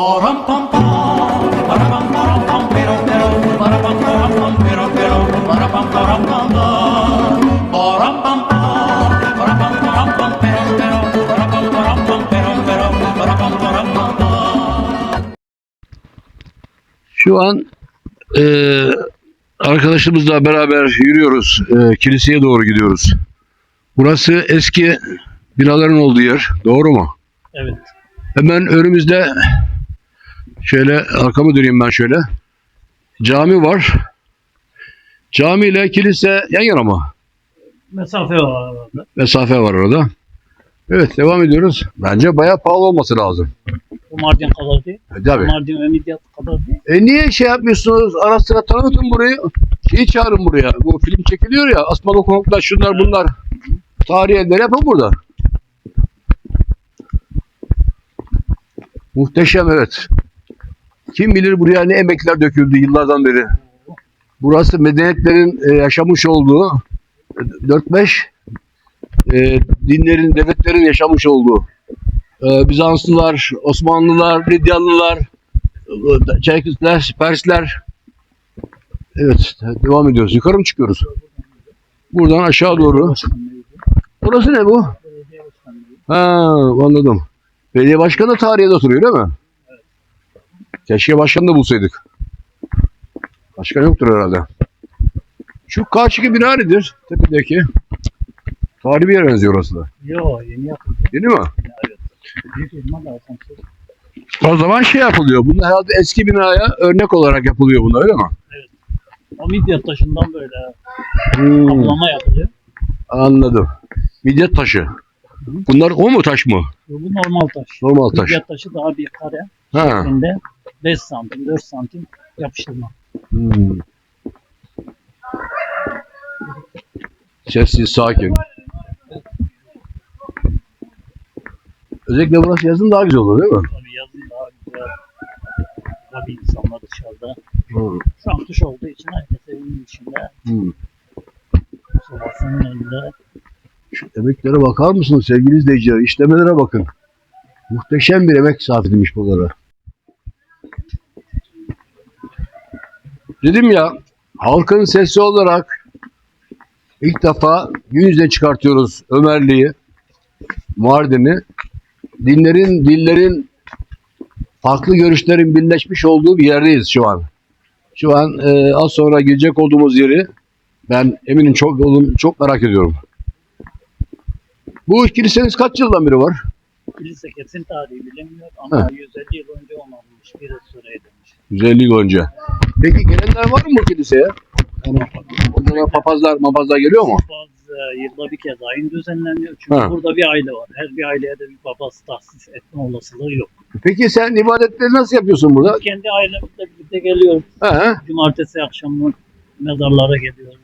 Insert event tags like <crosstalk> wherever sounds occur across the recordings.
Param pam pam, para pam param pam pero pero, para pam param pam pero pero, para pam param pam pam. Param pam pam, para pam param pam pero pero, para pam param pam pero pero, para pam param pam pam. Şu an e, arkadaşımızla beraber yürüyoruz. E, kiliseye doğru gidiyoruz. Burası eski binaların olduğu yer. Doğru mu? Evet. Hemen önümüzde şöyle arkamı döneyim ben şöyle. Cami var. Cami ile kilise yan yana mı? Mesafe var arada. Mesafe var orada. Evet devam ediyoruz. Bence bayağı pahalı olması lazım. Bu Mardin kadar değil. E, Tabii. Mardin ve Midyat kadar değil. E niye şey yapmıyorsunuz? Ara sıra tanıtın burayı. Şeyi çağırın buraya. Bu film çekiliyor ya. Asmalı konuklar şunlar bunlar. Tarihi eller yapın burada. Muhteşem evet. Kim bilir buraya ne emekler döküldü yıllardan beri. Burası medeniyetlerin e, yaşamış olduğu 4-5 e, dinlerin, devletlerin yaşamış olduğu e, Bizanslılar, Osmanlılar, Lidyalılar, Çerkesler, Persler. Evet, devam ediyoruz. Yukarı mı çıkıyoruz? Buradan aşağı doğru. Burası ne bu? Ha, anladım. Belediye başkanı da tarihe de oturuyor değil mi? Keşke başkanı da bulsaydık. Başkan yoktur herhalde. Şu karşıki bina nedir? Tepedeki. Tarihi bir yer benziyor orası da. Yo yeni yapıldı. Değil mi? Evet. Büyük elma da asansör. O zaman şey yapılıyor. Bunlar herhalde eski binaya örnek olarak yapılıyor bunlar öyle mi? O Midyat taşından böyle Hmm, kaplama yapılıyor. anladım. Midyat taşı. Bunlar o mu taş mı? Bu normal taş. Normal taş. Midyat taşı daha bir kare. Ha. Şeklinde 5 santim, 4 santim yapıştırma. Hmm. Sessiz, sakin. Özellikle burası yazın daha güzel olur değil mi? Tabii yazın daha güzel. Tabii insanlar dışarıda. Hmm. Şu an kış olduğu için herkes evinin içinde. Hmm. Sobasının önünde. Şu emeklere bakar mısınız sevgili izleyiciler? İşlemelere bakın. Muhteşem bir emek sarf edilmiş buralara. Dedim ya, halkın sesi olarak ilk defa yüzüne çıkartıyoruz Ömerli'yi, Mardin'i. Dinlerin, dillerin, farklı görüşlerin birleşmiş olduğu bir yerdeyiz şu an. Şu an e, az sonra gelecek olduğumuz yeri ben eminim çok oğlum çok merak ediyorum. Bu kiliseniz kaç yıldan beri var? Kilise kesin tarihi bilinmiyor ama Ha. 150 yıl önce onarılmış bir restore edilmiş. 150 yıl önce. Peki gelenler var mı bu kiliseye? Yani onlara papazlar, mapazlar geliyor mu? Papaz e, yılda bir kez ayin düzenleniyor. Çünkü Ha. burada bir aile var. Her bir aileye de bir papaz tahsis etme olasılığı yok. Peki sen ibadetleri nasıl yapıyorsun burada? Biz kendi ailemizle birlikte geliyoruz. He. Cumartesi akşamı mezarlara geliyoruz.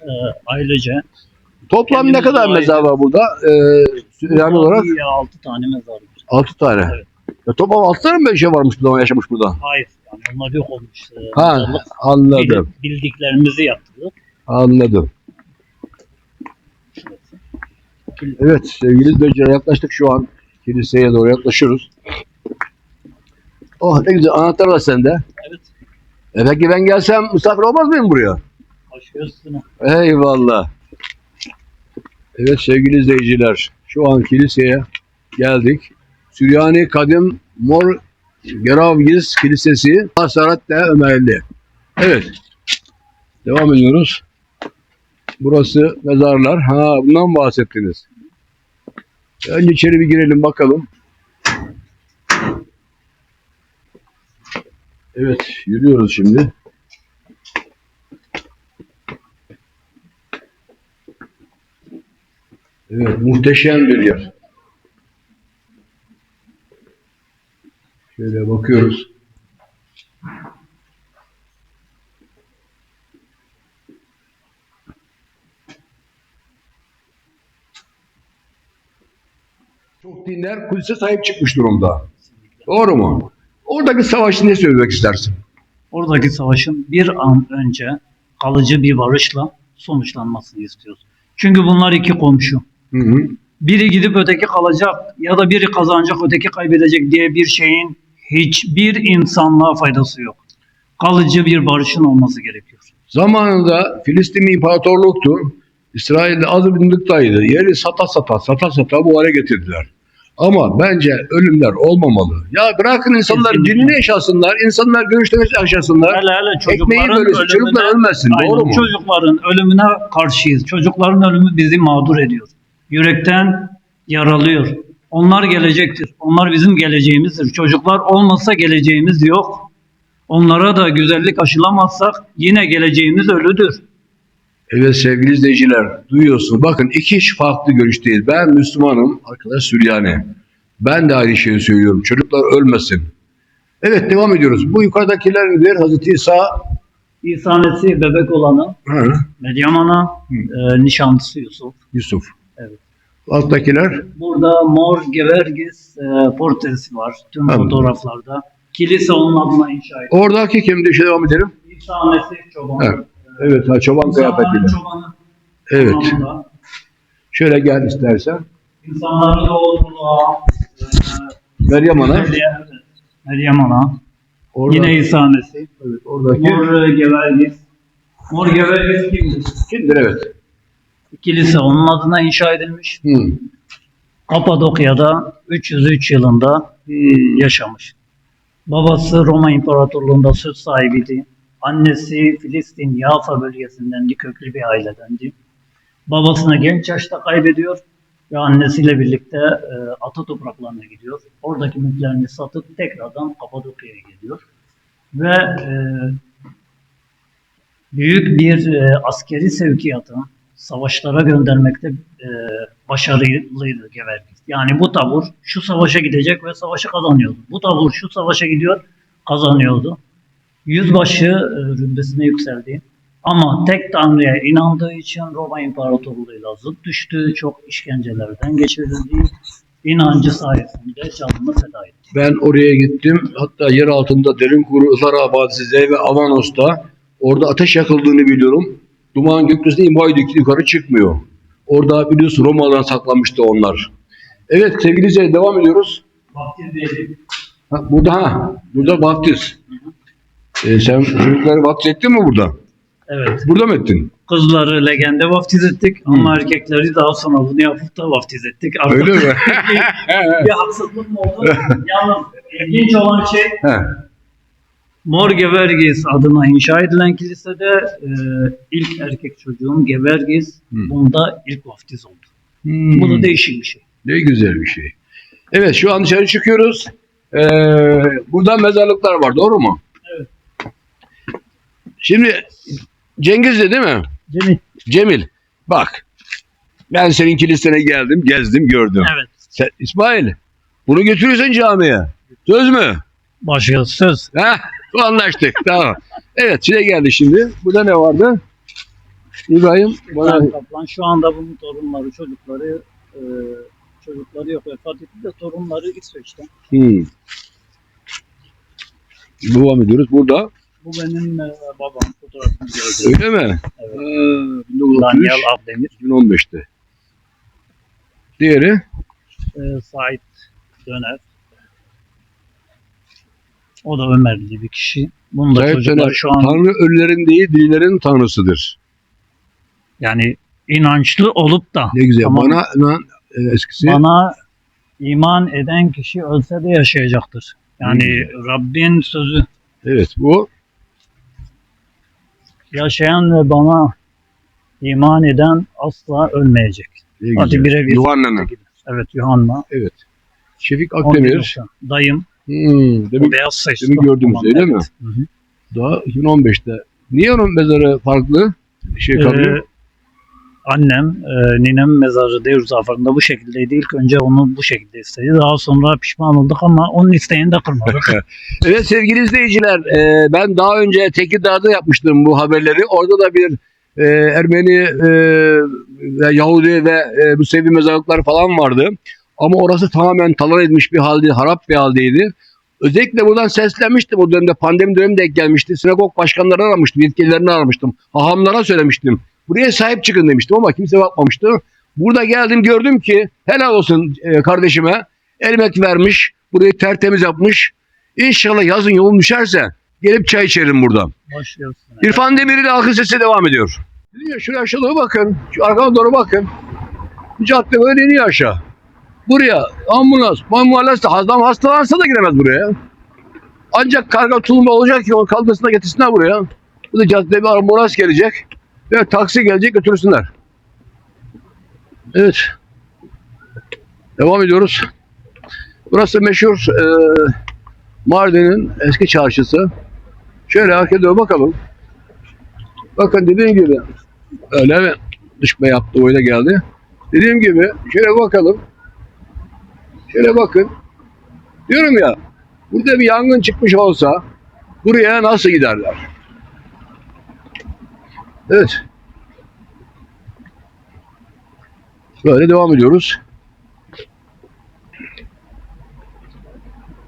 E, ailece. Toplam ne Kendimiz kadar dua mezar var burada? Ee, Süryani olarak Bir ya 6 tane mezar var. 6 tane. Evet. Ya toplam 6 tane mi bir şey varmış burada, yaşamış burada? Hayır. Yani onlar yok olmuş. E, Ha, mezarlık. anladım. Bil- bildiklerimizi yaptık. Anladım. Şurası. Evet sevgili izleyiciler yaklaştık şu an. Kiliseye doğru yaklaşıyoruz. Oh ne güzel anahtar var sende. Evet. E peki ben gelsem misafir olmaz mıyım buraya? Başı üstüne. Eyvallah. Evet sevgili izleyiciler, şu an kiliseye geldik. Süryani Kadim Mor Geravgiz Kilisesi, Asarat de Ömerli. Evet, devam ediyoruz. Burası mezarlar. Ha, bundan bahsettiniz. Önce içeri bir girelim bakalım. Evet, yürüyoruz şimdi. Evet, muhteşem bir yer. Şöyle bakıyoruz. Çok dinler Kudüs'e sahip çıkmış durumda. Doğru mu? Oradaki savaşı ne söylemek istersin? Oradaki savaşın bir an önce kalıcı bir barışla sonuçlanmasını istiyoruz. Çünkü bunlar iki komşu. Hı hı. Biri gidip öteki kalacak ya da biri kazanacak öteki kaybedecek diye bir şeyin hiçbir insanlığa faydası yok. Kalıcı bir barışın olması gerekiyor. Zamanında Filistin imparatorluktu. İsrail'de az bir mindıktaydı. Yeri sata sata, sata sata bu hale getirdiler. Ama bence ölümler olmamalı. Ya bırakın insanlar Kesinlikle. dinini yaşasınlar, insanlar görüşlerini yaşasınlar. Hele hele Ekmeği çocukların bölüsün, ölümüne, çocuklar ölmesin, Aynen, doğru mu? Çocukların ölümüne karşıyız. Çocukların ölümü bizi mağdur ediyor. Yürekten yaralıyor. Onlar gelecektir. Onlar bizim geleceğimizdir. Çocuklar olmasa geleceğimiz yok. Onlara da güzellik aşılamazsak yine geleceğimiz ölüdür. Evet sevgili izleyiciler duyuyorsunuz. Bakın iki farklı görüşteyiz. Ben Müslümanım, arkadaş Süryani. Ben de aynı şeyi söylüyorum. Çocuklar ölmesin. Evet devam ediyoruz. Bu yukarıdakiler nedir? Hazreti İsa İsa Mesih bebek olanı, hı, Meryem Ana, e, nişanlısı Yusuf. Yusuf. Evet. Alttakiler Burada Mor Gevergis e, portresi var tüm Anladım. fotoğraflarda. Kilise onun adına inşa edildi. Oradaki kimdi? Şey devam edelim. İsa Mesih çoban. Evet. Evet, ha, çoban kıyafetiyle. Evet. Anlamda. Şöyle gel istersen. İnsanların doğruluğa, e, Meryem Ana. evet. Meryem Ana. Orada, Yine İsa Mesih. evet, oradaki Mor e, Gevergis. Mor Gevergis kimdir? kimdir? Evet. Kilise onun adına inşa edilmiş. Hı. Kapadokya'da 303 yılında e, yaşamış. Babası Roma İmparatorluğu'nda söz sahibiydi. Annesi Filistin Yafa bölgesinden köklü bir ailedendi. Babasını genç yaşta kaybediyor ve annesiyle birlikte e, ata topraklarına gidiyor. Oradaki mülklerini satıp tekrardan Kapadokya'ya geliyor. Ve e, büyük bir e, askeri sevkiyatı savaşlara göndermekte e, başarılıydı Gevergis. Yani bu tabur şu savaşa gidecek ve savaşı kazanıyordu. Bu tabur şu savaşa gidiyor, kazanıyordu. Yüzbaşı e, rütbesine yükseldi. Ama tek Tanrı'ya inandığı için Roma İmparatorluğu'yla zıt düştü. Çok işkencelerden geçirildi. İnancı sayesinde canını feda etti. Ben oraya gittim. Hatta yer altında derin kuru Ihlara Vadisi ve Avanos'ta orada ateş yakıldığını biliyorum. Duman gökyüzüne imha edildi, yukarı çıkmıyor. Orada biliyorsun Romalılar saklanmıştı onlar. Evet sevgili izleyiciler devam ediyoruz. Vaftiz değil. Ha, burada ha, burada vaftiz. Ee, sen çocukları vaftiz ettin mi burada? Evet. Burada mı ettin? Kızları legende vaftiz ettik ama erkekleri daha sonra bunu yapıp da vaftiz ettik. Artık Öyle mi? <laughs> bir haksızlık mı oldu? Yalnız ilginç olan şey He. Mor Gevergis adına inşa edilen kilisede e, ilk erkek çocuğum Gevergis Hmm. bunda ilk vaftiz oldu. Hmm. Bu da değişik bir şey. Ne güzel bir şey. Evet şu an dışarı çıkıyoruz. Ee, burada mezarlıklar var doğru mu? Evet. Şimdi Cengiz'de değil mi? Cemil. Cemil bak ben senin kilisene geldim gezdim gördüm. Evet. Sen, İsmail bunu götürüyorsun camiye. Söz mü? Başka söz. Ha, anlaştık tamam. Evet çile geldi şimdi. Burada ne vardı? İbrahim bana Kaplan şu anda bunun torunları, çocukları e, çocukları yok vefat etti de torunları İsveç'te. hmm. Devam ediyoruz. Burada Bu benim e, babam fotoğrafını gördüm. öyle mi? Evet. 1933, Daniel Abdemir, 2015'te. Diğeri e, Sait Döner. O da Ömerli bir kişi. Bunun da çocuklar şu an Tanrı ölülerin değil dillerin tanrısıdır. yani inançlı olup da Ne güzel. Tamam. Bana inan, e, eskisi bana iman eden kişi ölse de yaşayacaktır. Yani Rabbin sözü evet bu yaşayan ve bana iman eden asla ölmeyecek. ne Hadi güzel. birebir. Yuhanna'nın. Evet Yuhanna. Evet. Şefik 11 Akdemir. Dayım. Hmm, O demek beyaz saçlı. demin gördünüz, Tamam, öyle mi? evet. Hı hı. daha 2015'te. Niye onun mezarı farklı? Şey kalıyor. Ee, annem, e, ninem mezarı Devir Zafer'inde bu şekildeydi. İlk önce onu bu şekilde istedi. Daha sonra pişman olduk ama onun isteğini de kırmadık. <laughs> Evet sevgili izleyiciler, e, ben daha önce Tekirdağ'da yapmıştım bu haberleri. Orada da bir e, Ermeni e, ve Yahudi ve e, Musevi mezarlıklar falan vardı. Ama orası tamamen talan edilmiş bir halde, harap bir haldeydi. Özellikle buradan seslenmiştim o dönemde pandemi dönemi denk gelmişti. Sinagog başkanlarını aramıştım, yetkililerini aramıştım. Hahamlara söylemiştim. Buraya sahip çıkın demiştim ama kimse bakmamıştı. Burada geldim gördüm ki helal olsun e, kardeşime. Elmek vermiş, burayı tertemiz yapmış. İnşallah yazın yolun düşerse gelip çay içerim burada. İrfan Demir'in alkış sesi devam ediyor. Dedim ya şuraya aşağı doğru bakın. Şu arkama doğru bakın. Bu cadde böyle iniyor aşağı. Buraya ambulans, ambulans da adam hastalansa da giremez buraya. Ancak karga tulumba olacak ki o kaldırısına getirsinler buraya. Bu da caddeye bir ambulans gelecek. Ve taksi gelecek götürsünler. Evet. Devam ediyoruz. Burası meşhur e, Mardin'in eski çarşısı. Şöyle arkaya doğru bakalım. Bakın dediğim gibi öyle mi? Düşme yaptı öyle geldi. Dediğim gibi şöyle bakalım. Şöyle bakın. Diyorum ya burada bir yangın çıkmış olsa buraya nasıl giderler? Evet. Böyle devam ediyoruz.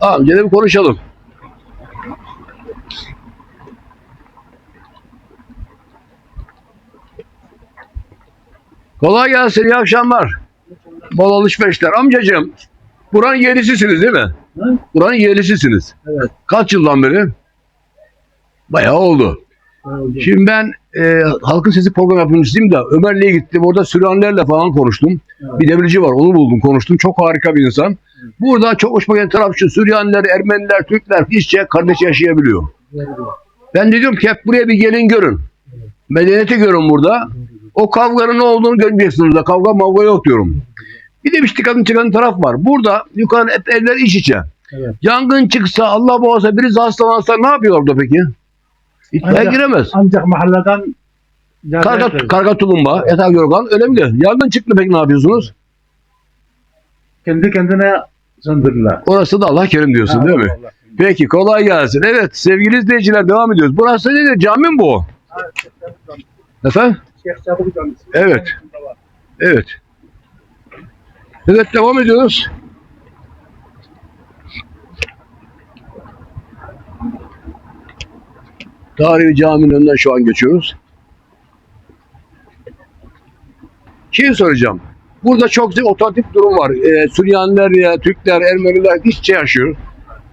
Amca bir konuşalım. Kolay gelsin, iyi akşamlar. Bol alışverişler. Amcacığım, buranın yerlisisiniz değil mi? Hı? Buranın yerlisisiniz. Evet. Kaç yıldan beri? Bayağı oldu. Şimdi ben e, Halkın Sesi program yapımcısıyım da Ömerli'ye gittim. Orada Süryanilerle falan konuştum. Evet. Bir demirci var, onu buldum, konuştum. Çok harika bir insan. Burada çok hoşuma gelen taraf şu, Süryaniler, Ermeniler, Türkler işçe kardeş yaşayabiliyor. Ben de diyorum ki hep buraya bir gelin görün. Medeniyeti görün burada. O kavganın ne olduğunu görmeyeceksiniz burada. Kavga mavga yok diyorum. Bir de bir çıkan çıkan taraf var. Burada yukarı hep evler iç içe. Evet. Yangın çıksa, Allah boğazsa birisi hastalansa ne yapıyor orada peki? İtfaiye Ancak- giremez. Ancak mahalleden Karga, karga tulumba, yatak yorgan öyle mi? diyor? Yangın çıktı peki ne yapıyorsunuz? kendi kendine söndürürler. Orası da Allah kerim diyorsun değil mi? Peki kolay gelsin. Evet sevgili izleyiciler devam ediyoruz. Burası nedir? Cami mi bu? Efendim? Evet. Evet. Evet devam ediyoruz. Tarihi caminin önünden şu an geçiyoruz. Şey soracağım. Burada çok otantik durum var. Ee, Süryaniler ya Türkler, Ermeniler iç içe yaşıyor.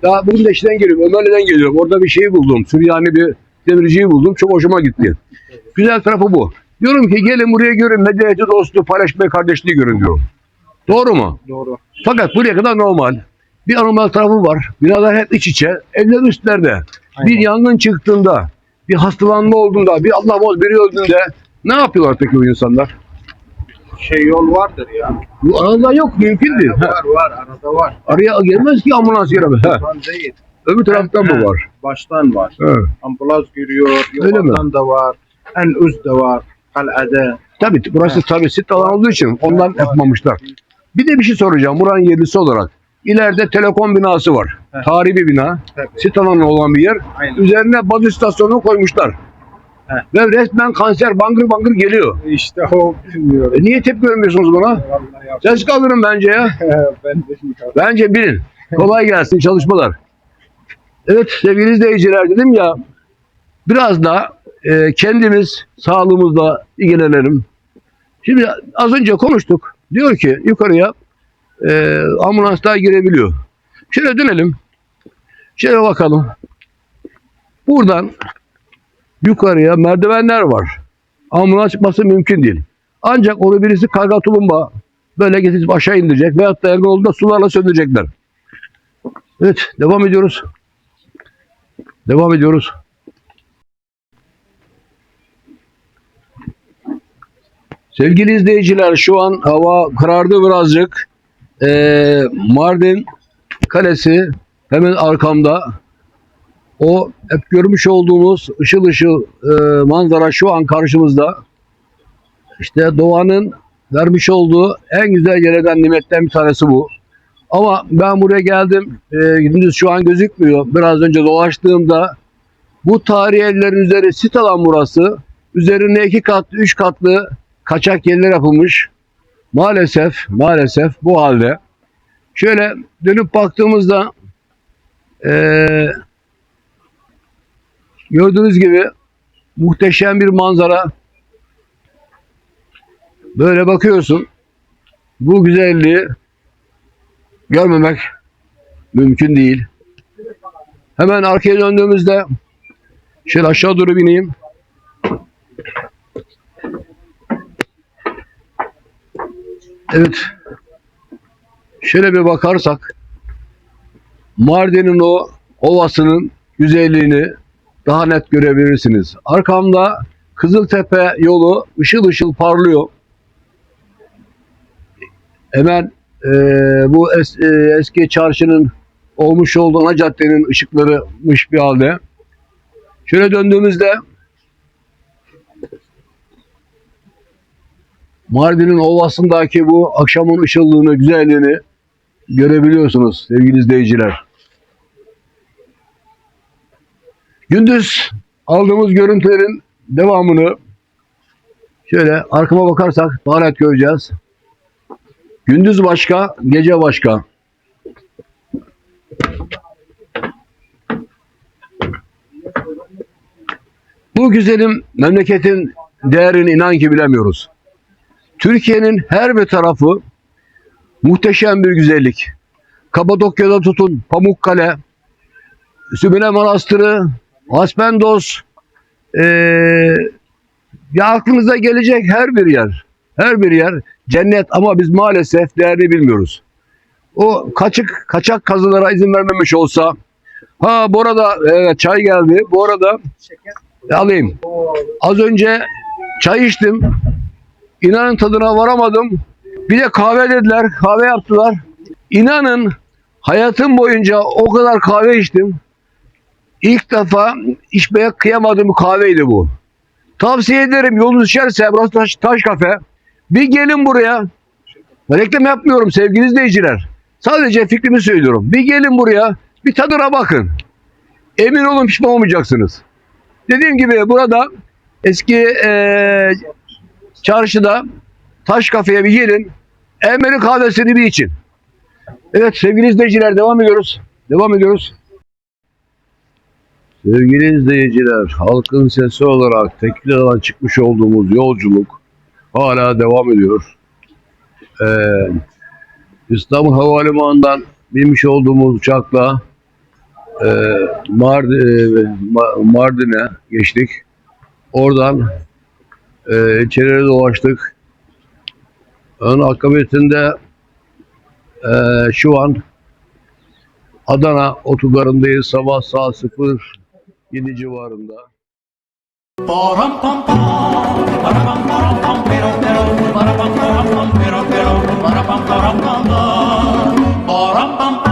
Daha bugün de işten geliyorum. Ömerli'den geliyorum. Orada bir şey buldum. Süryani bir demirciyi buldum. Çok hoşuma gitti. Güzel tarafı bu. Diyorum ki gelin buraya görün. Medeniyeti, dostluğu, paylaşmayı, kardeşliği görün diyorum. Doğru mu? Doğru. Fakat buraya kadar normal. Bir anormal tarafı var. Binalar hep iç içe. Evler üstlerde. Bir Aynen. yangın çıktığında, bir hastalanma olduğunda, bir Allah boz biri öldüğünde ne yapıyorlar peki o insanlar? Şey yol vardır ya. Bu arada yok, mümkün değil. Ha. Var var arada var. Araya gelmez ki ambulans giremez. Değil. Öbür taraftan mı Evet. var? Baştan var. Ha. Ambulans giriyor. Yukarıdan da var. En üst de var. Kalede. Tabii burası tabii sit alan olduğu için ondan Evet. yapmamışlar. Bir de bir şey soracağım buranın yerlisi olarak. İleride telekom binası var. Evet. Tarihi bir bina. Tabii. Sit alanı olan bir yer. Aynen. Üzerine baz istasyonunu koymuşlar. Evet. Ve resmen kanser bangır bangır geliyor. İşte o bilmiyorum. E niye tepki vermiyorsunuz buna? Ses kaldırın bence ya. <laughs> ben de bilmiyorum. Bence bilin. Kolay gelsin çalışmalar. Evet sevgili izleyiciler dedim ya biraz da e, kendimiz sağlığımızla ilgilenelim. Şimdi az önce konuştuk. Diyor ki yukarıya e, ambulanslar girebiliyor. Şöyle dönelim. Şöyle bakalım. Buradan yukarıya merdivenler var. Ambulans çıkması mümkün değil. Ancak onu birisi karga tulumba böyle getirip aşağı indirecek veyahut da olduğunda sularla söndürecekler. Evet devam ediyoruz. Devam ediyoruz. Sevgili izleyiciler şu an hava karardı birazcık. Ee, Mardin Kalesi hemen arkamda. O hep görmüş olduğumuz ışıl ışıl e, manzara şu an karşımızda. İşte doğanın vermiş olduğu en güzel yerden nimetten bir tanesi bu. Ama ben buraya geldim. E, gündüz şu an gözükmüyor. Biraz önce dolaştığımda bu tarihi evlerin üzeri sit alan burası. Üzerine iki katlı, üç katlı kaçak yerler yapılmış. Maalesef, maalesef bu halde. Şöyle dönüp baktığımızda eee, gördüğünüz gibi muhteşem bir manzara. Böyle bakıyorsun. Bu güzelliği görmemek mümkün değil. Hemen arkaya döndüğümüzde şöyle aşağı doğru bineyim. Evet. Şöyle bir bakarsak Mardin'in o ovasının güzelliğini daha net görebilirsiniz. Arkamda Kızıltepe yolu ışıl ışıl parlıyor. Hemen eee, bu es- eee, eski çarşının olmuş olduğu ana caddenin ışıklarıymış bir halde. Şöyle döndüğümüzde Mardin'in ovasındaki bu akşamın ışıldığını, güzelliğini görebiliyorsunuz sevgili izleyiciler. Gündüz aldığımız görüntülerin devamını şöyle arkama bakarsak daha net göreceğiz. Gündüz başka, gece başka. Bu güzelim memleketin değerini inan ki bilemiyoruz. Türkiye'nin her bir tarafı muhteşem bir güzellik. Kapadokya'da tutun, Pamukkale, Sümele Manastırı, Aspendos, eee ya aklınıza gelecek her bir yer, her bir yer cennet ama biz maalesef değerini bilmiyoruz. O kaçık, kaçak kazılara izin vermemiş olsa, ha bu arada evet, çay geldi, bu arada alayım. Az önce çay içtim, İnanın tadına varamadım. Bir de kahve dediler, kahve yaptılar. İnanın hayatım boyunca o kadar kahve içtim. İlk defa içmeye kıyamadığım kahveydi bu. Tavsiye ederim yolunuz düşerse burası taş, taş kafe. Bir gelin buraya. Reklam yapmıyorum sevgili izleyiciler. Sadece fikrimi söylüyorum. Bir gelin buraya bir tadına bakın. Emin olun pişman olmayacaksınız. Dediğim gibi burada eski eee çarşıda taş kafeye bir gelin. Emre'nin kahvesini bir için. Evet sevgili izleyiciler devam ediyoruz. Devam ediyoruz. Sevgili izleyiciler, halkın sesi olarak Tekirdağ'dan çıkmış olduğumuz yolculuk hala devam ediyor. Ee, İstanbul Havalimanı'ndan binmiş olduğumuz uçakla e, e, Ma- Mardin'e geçtik. Oradan e, içeriye dolaştık. Onun akabetinde e, şu an Adana otogarındayız. Sabah saat 07 civarında. Param pam pam, para pam param pam pero pero, para pam param pam pero pero, para pam param pam pam, param pam